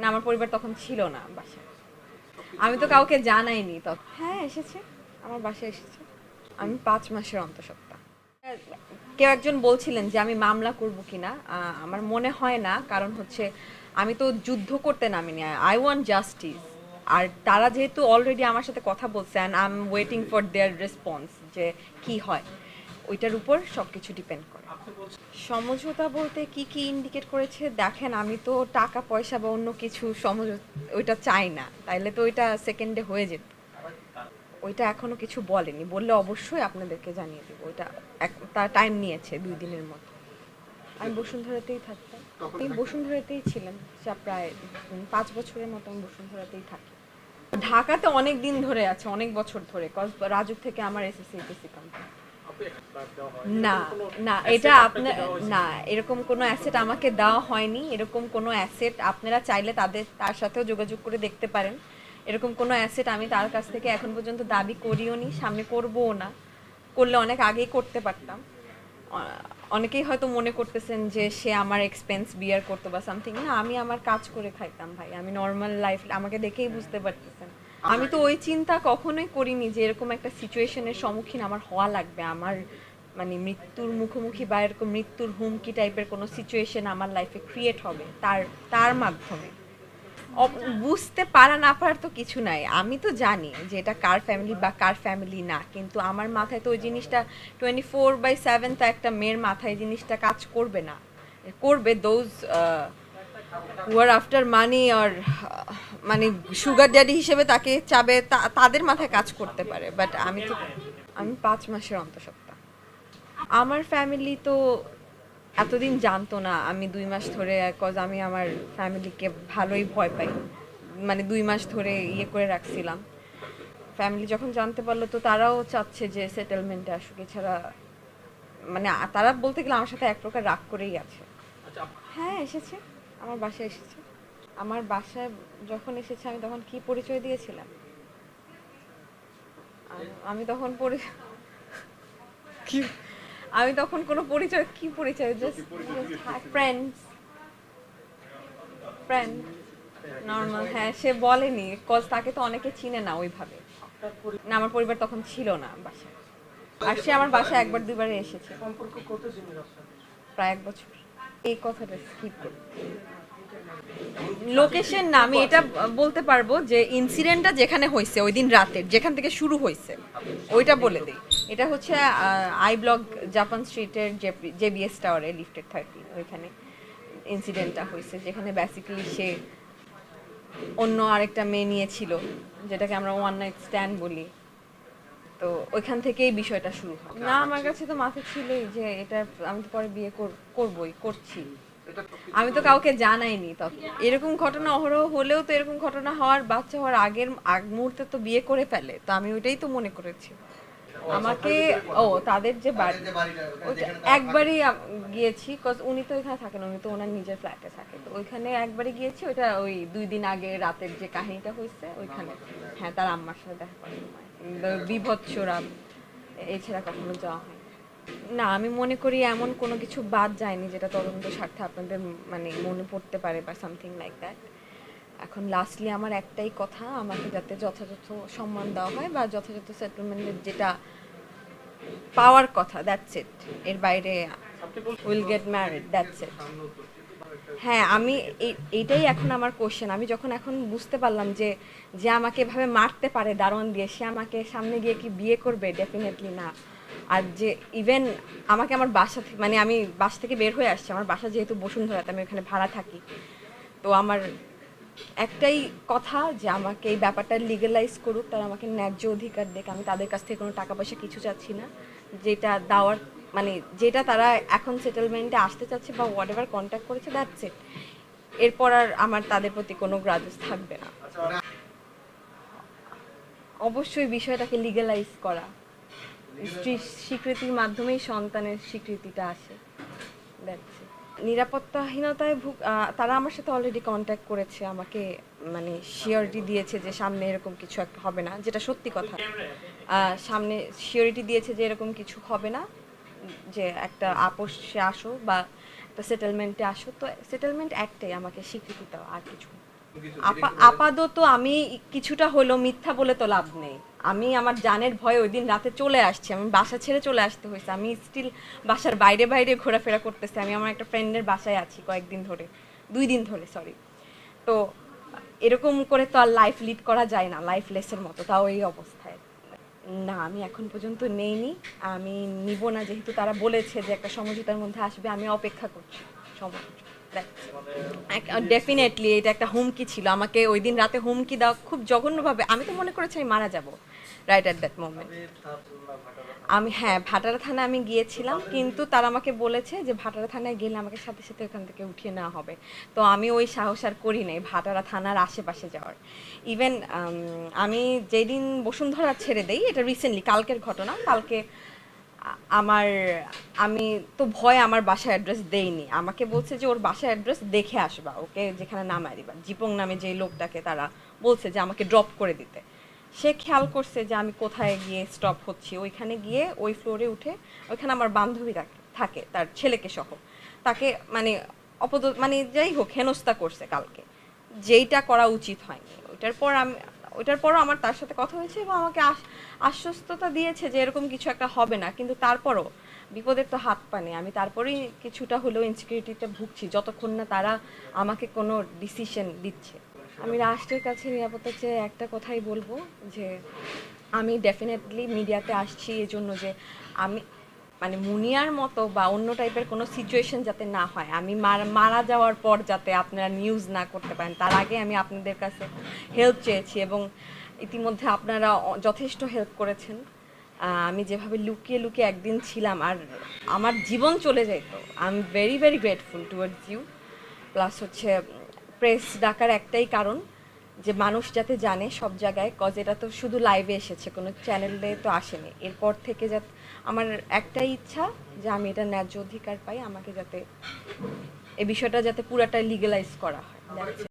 না, আমার পরিবার তখন ছিল না বাসায়। আমি তো কাউকে জানাইনি তখন। হ্যাঁ এসেছে। আমার বাসায় এসেছে। আমি পাঁচ মাসের অন্তঃসত্ত্বা। কেউ একজন বলছিলেন যে, আমি মামলা করব কিনা? আমার মনে হয় না। কারণ হচ্ছে, আমি তো যুদ্ধ করতে নামিনি। I want justice. আর তারা যেহেতু অলরেডি আমার সাথে কথা বলছে and I am waiting for their response যে কি হয়। ওইটার উপর সব কিছু ডিপেন্ড করে। সমঝোতা বলতে কি কি ইন্ডিকেট করেছে? দেখেন আমি তো টাকা পয়সা বা অন্য কিছু সমঝোতা ওইটা চাই না। তাইলে তো ওইটা সেকেন্ডে হয়ে যেত। ওইটা এখনও কিছু বলেনি। বললে অবশ্যই আপনাদেরকে জানিয়ে দেবো। ওইটা তার টাইম নিয়েছে দুই দিনের মতো। আমি বসুন্ধরাতেই থাকতাম। আমি বসুন্ধরাতেই ছিলাম। যা প্রায় পাঁচ বছরের মতো আমি বসুন্ধরাতেই থাকি। ঢাকাতে অনেক দিন ধরে আছে অনেক বছর ধরে। কজ রাজুক থেকে আমার এসএসসি এসএসসি কোম্পানি না না এটা আপনার না এরকম কোনো অ্যাসেট আমাকে দেওয়া হয়নি এরকম কোনো অ্যাসেট আপনারা চাইলে তাদের তার সাথেও যোগাযোগ করে দেখতে পারেন। এরকম কোনো অ্যাসেট আমি তার কাছ থেকে এখন পর্যন্ত দাবি করিও নি সামনে করবও না। করলে অনেক আগেই করতে পারতাম। অনেকেই হয়তো মনে করতেছেন যে সে আমার এক্সপেন্স বিয়ার করতো বা সামথিং না আমি আমার কাজ করে খাইতাম ভাই আমি নর্মাল লাইফ আমাকে দেখেই বুঝতে পারতেছেন। আমি তো ওই চিন্তা কখনোই করিনি যে এরকম একটা সিচুয়েশনের সম্মুখীন আমার হওয়া লাগবে। আমার মানে মৃত্যুর মুখোমুখি বা এরকম মৃত্যুর হুমকি টাইপের কোনো সিচুয়েশন আমার লাইফে ক্রিয়েট হবে তার তার মাধ্যমে। বুঝতে পারা না পারার তো কিছু নাই। আমি তো জানি যে এটা কার ফ্যামিলি বা কার ফ্যামিলি না কিন্তু আমার মাথায় তো ওই জিনিসটা টোয়েন্টি ফোর বাই সেভেন তো একটা মেয়ের মাথায় জিনিসটা কাজ করবে না। করবে those who R after money আর মানে সুগার ড্যাডি হিসেবে তাকে চাবে তাদের মাথায় কাজ করতে পারে বাট আমি তো আমি পাঁচ মাসের অন্তঃসত্ত্বা। আমার ফ্যামিলি তো এতদিন জানতো না আমি দুই মাস ধরে কজ আমি আমার ফ্যামিলিকে ভালোই ভয় পাই। মানে দুই মাস ধরে ইয়ে করে রাখছিলাম। ফ্যামিলি যখন জানতে পারল তো তারাও চাচ্ছে যে সেটেলমেন্টে আসুক এছাড়া মানে তারা বলতে গেলে আমার সাথে এক প্রকার রাগ করেই আছে। হ্যাঁ এসেছে। আমার বাসায় এসেছে। আমার বাসায় যখন এসেছে আমি তখন কি পরিচয় দিয়েছিলাম? আমি তখন পরি কি? আমি তখন কোনো পরিচয় কি পরিচয়? জাস্ট ফ্রেন্ডস ফ্রেন্ড নর্মাল হ্যাঁ সে বলেনি। কজ তাকে তো অনেকে চিনে না ওইভাবে। না আমার পরিবার তখন ছিল না বাসায়। আর সে আমার বাসায় একবার দুইবারে এসেছে। সম্পর্ক প্রায় এক বছর। এই কথাটা স্কিপ করি। লোকেশন না, আমি এটা বলতে পারব যে ইনসিডেন্টটা যেখানে হয়েছে ওই দিন রাতের, যেখান থেকে শুরু হয়েছে ওইটা বলে দিই। এটা হচ্ছে আই ব্লক জাপান স্ট্রিটের জে বিএস টাওয়ারে লিফটেড থার্টি ওইখানে ইনসিডেন্টটা হয়েছে যেখানে বেসিক্যালি সে অন্য আরেকটা মেয়ে নিয়েছিল, যেটাকে আমরা ওয়ান নাইট স্ট্যান্ড বলি। তো ওইখান থেকেই বিষয়টা শুরু হয়। না আমার কাছে তো মাথা ছিলই যে এটা আমি তো পরে বিয়ে কর- করবই করছি। আমি তো কাউকে জানাইনি তখন। এরকম ঘটনা অহরহ হলেও তো এরকম ঘটনা হওয়ার বাচ্চা হওয়ার আগের আগ মুহূর্তে তো বিয়ে করে ফেলে। তো আমি ওইটাই তো মনে করেছি। আমাকে ও তাদের যে বাড়ি একবারই গিয়েছি কজ উনি তো এখানে থাকেন উনি তো ওনার নিজের ফ্ল্যাটে থাকে তো ওইখানে একবারই গিয়েছি ওইটা ওই দুই দিন আগে রাতের যে কাহিনীটা হয়েছে ওইখানে। হ্যাঁ তার আম্মার সাথে দেখা করার সময়। বিভৎস রাত এছাড়া কখনো যাওয়া হয় না আমি মনে করি এমন কোনো কিছু বাদ যায়নি যেটা তদন্ত স্বার্থে আপনাদের মানে মনে পড়তে পারে বা সামথিং লাইক দ্যাট এখন লাস্টলি আমার একটাই কথা আমাকে যাতে যথাযথ সম্মান দেওয়া হয় বা যথাযথ সেটেলমেন্টের যেটা পাওয়ার কথা দ্যাটস ইট এর বাইরে will get married that's it হ্যাঁ আমি এই- এইটাই এখন আমার কোশ্চেন আমি যখন এখন বুঝতে পারলাম যে যে আমাকে এভাবে মারতে পারে দারোয়ান দিয়ে, সে আমাকে সামনে গিয়ে কি বিয়ে করবে? ডেফিনেটলি না। আর যে ইভেন আমাকে আমার বাসা থেকে মানে আমি বাসা থেকে বের হয়ে আসছি, আমার বাসা যেহেতু বসুন্ধরাতে, আমি ওখানে ভাড়া থাকি। তো আমার একটাই কথা যে আমাকে এই ব্যাপারটা লিগালাইজ করুক, তারা আমাকে ন্যায্য অধিকার দেখ আমি তাদের কাছ থেকে কোনো টাকা পয়সা কিছু চাচ্ছি না। যেটা দেওয়ার মানে যেটা তারা এখন সেটেলমেন্টে আসতে চাচ্ছে বা হোয়াট এভার কন্ট্যাক্ট করেছে দ্যাটস ইট এরপর আর আমার তাদের প্রতি কোনো গ্রাজেস থাকবে না। অবশ্যই বিষয়টাকে লিগালাইজ করা। স্ত্রীর স্বীকৃতির মাধ্যমেই সন্তানের স্বীকৃতিটা আসে। It. নিরাপত্তাহীনতায় ভুগ তারা আমার সাথে অলরেডি কন্ট্যাক্ট করেছে আমাকে মানে শিওরিটি দিয়েছে যে সামনে এরকম কিছু একটা হবে না যেটা সত্যি কথা। সামনে শিওরিটি দিয়েছে যে এরকম কিছু হবে না। যে একটা আপোষে আসো বা একটা সেটেলমেন্টে আসো, তো সেটেলমেন্ট একটাই আমাকে স্বীকৃতি দাও আর কিছু আপাতত আমি কিছুটা হলো মিথ্যা বলে তো লাভ নেই। আমি আমার জানের ভয়ে ওই দিন রাতে চলে আসছি, আমি বাসা ছেড়ে চলে আসতে হয়েছে। আমি স্টিল বাসার বাইরে বাইরে ঘোরাফেরা করতেছি, আমি আমার একটা ফ্রেন্ডের বাসায় আছি কয়েকদিন ধরে, দুই দিন ধরে সরি তো এরকম করে তো আর লাইফ লিড করা যায় না লাইফ লেসের মতো, তাও এই অবস্থায়। না, আমি এখন পর্যন্ত নেইনি। আমি নিব না, যেহেতু তারা বলেছে যে একটা সমঝোতার মধ্যে আসবে, আমি অপেক্ষা করছি। ডেফিনেটলি এটা একটা হুমকি ছিল। আমাকে ওই দিন রাতে হুমকি দেওয়া খুব জঘন্যভাবে আমি তো মনে করেছি আমি মারা যাব রাইট অ্যাট দ্যাট মোমেন্ট আমি হ্যাঁ ভাটারা থানায় আমি গিয়েছিলাম, কিন্তু তারা আমাকে বলেছে যে ভাটারা থানায় গেলে আমাকে সাথে সাথে ওখান থেকে উঠিয়ে নেওয়া হবে। তো আমি ওই সাহস আর করি নাই ভাটারা থানার আশেপাশে যাওয়ার। ইভেন আমি যেদিন বসুন্ধরা ছেড়ে দেই, এটা রিসেন্টলি কালকের ঘটনা, কালকে আমার, আমি তো ভয় আমার বাসার অ্যাড্রেস দেইনি। আমাকে বলছে যে, ওর বাসার অ্যাড্রেস দেখে আসবা, ওকে? যেখানে নামায় দিবা। জিপং নামে যে লোকটাকে তারা বলছে যে, আমাকে ড্রপ করে দিতে। সে খেয়াল করছে যে, আমি কোথায় গিয়ে স্টপ হচ্ছি? ওইখানে গিয়ে ওই ফ্লোরে উঠে ওইখানে আমার বান্ধবী থাকে, তার ছেলেকে সহ। তাকে মানে অপদ মানে যাই হোক, হেনস্থা করছে কালকে। যেইটা করা উচিত হয়নি। ওইটার পর আমি ওইটার পরও আমার তার সাথে কথা হয়েছে এবং আমাকে আশ- আশ্বস্ততা দিয়েছে যে এরকম কিছু একটা হবে না। কিন্তু তারপরও বিপদের তো হাত পানে আমি তারপরেই কিছুটা হলেও ইনসিকিউরিটিতে ভুগছি, যতক্ষণ না তারা আমাকে কোনো ডিসিশন দিচ্ছে। আমি রাষ্ট্রের কাছে নিরাপত্তা চেয়ে একটা কথাই বলব যে, আমি ডেফিনেটলি মিডিয়াতে আসছি এই জন্য যে আমি মানে মুনিয়ার মতো বা অন্য টাইপের কোনো সিচুয়েশন যাতে না হয়। আমি মার- যাওয়ার পর যাতে আপনারা নিউজ না করতে পারেন, তার আগে আমি আপনাদের কাছে হেল্প চেয়েছি এবং ইতিমধ্যে আপনারা যথেষ্ট হেল্প করেছেন। আমি যেভাবে লুকিয়ে লুকিয়ে একদিন ছিলাম আর আমার জীবন চলে যেত I am very very grateful towards you plus হচ্ছে প্রেস ডাকার একটাই কারণ। যে মানুষ যাতে জানে সব জায়গায় কজ এটা তো শুধু লাইভে এসেছে, কোনো চ্যানেলে তো আসেনি এরপর থেকে যাতে আমার একটাই ইচ্ছা যে আমি এটা ন্যায্য অধিকার পাই, আমাকে যাতে এ বিষয়টা যাতে পুরাটা লিগেলাইজ করা হয়.